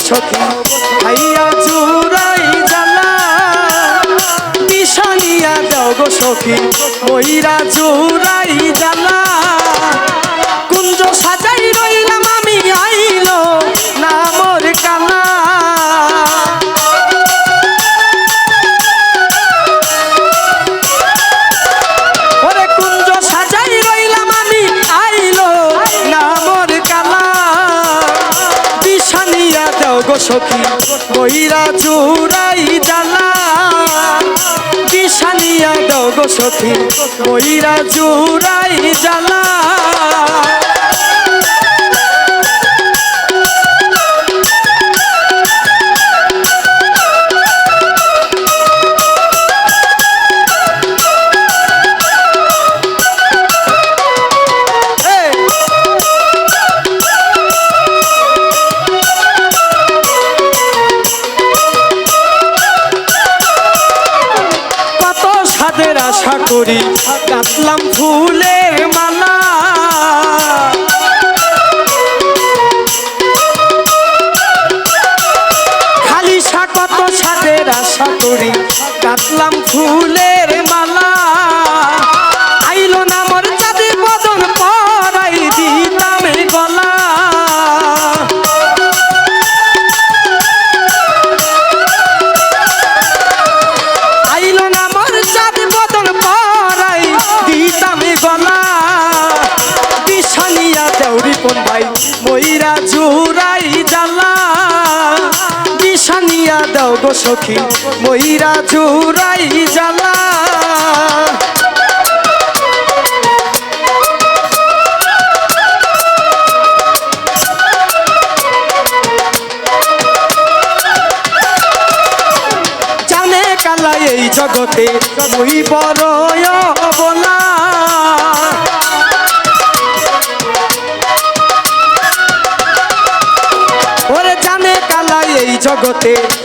সখী খাইয়া জুরাই জ্বালা নিশানিয়া দাও গো সখী ময়রা গো সখী কইরা চুরাই জালা দাও গো সখী কইরা চুরাই জ্বালা। করি কাটলাম ফুলের মালা। খালি সা কত সাথে আশা করি কাটলাম ফুলের দেও গো সখী ময়রা জুরাই জ্বালা। কালা এই জগতে তুই বড় বলা জগতে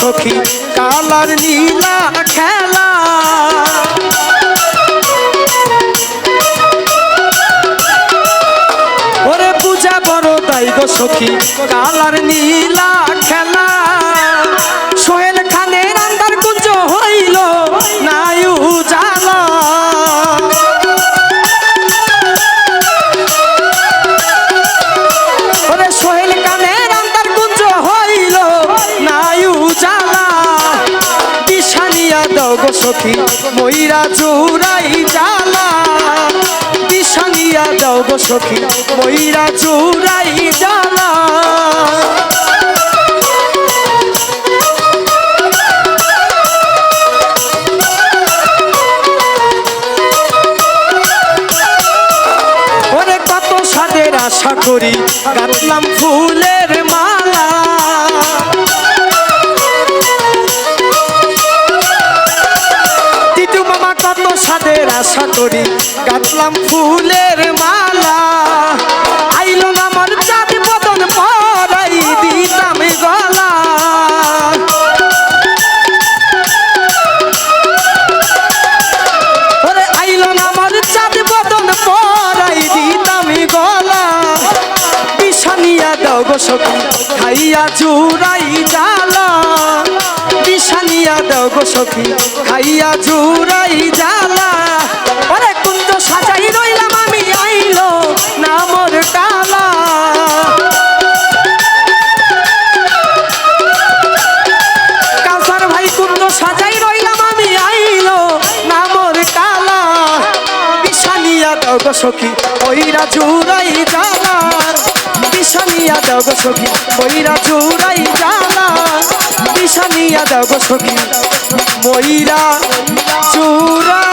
সখী কালার নীলা খেলা। ওরে পূজা বড় তাই গো সখী কালার নীলা খেলা। গো সখী, ময়রা চুরাই জালা দিশানিয়া দাও গো সখী, ময়রা চুরাই জালা আশা করি গাঁথলাম ফুলের সাদের আশা করি গাঁথলাম ফুলের মালা। আইলো না আমার চাঁদ বদন পরাই দিতাম গলা। আইলো না আমার চাঁদ বদন পরাই দিতাম গলা। বিছানিয়া দাও গো সখী, খাইয়া জুরাই জালা দাও গো সখী, খাইয়া জুরাই জালা ওরে কুঞ্জ সাজাই রইলাম আমি, আইলো না মোর কালা কাউসার ভাই কুঞ্জ সাজাই রইলাম আমি, আইলো না মোর কালা বিছানিয়া দাও গো সখী ওইরা জুরাই জালা বিছানিয়া দাও গো সখী ওইরা জুরাই নিশানিয়া দাও গো সখী ময়রা চূড়া।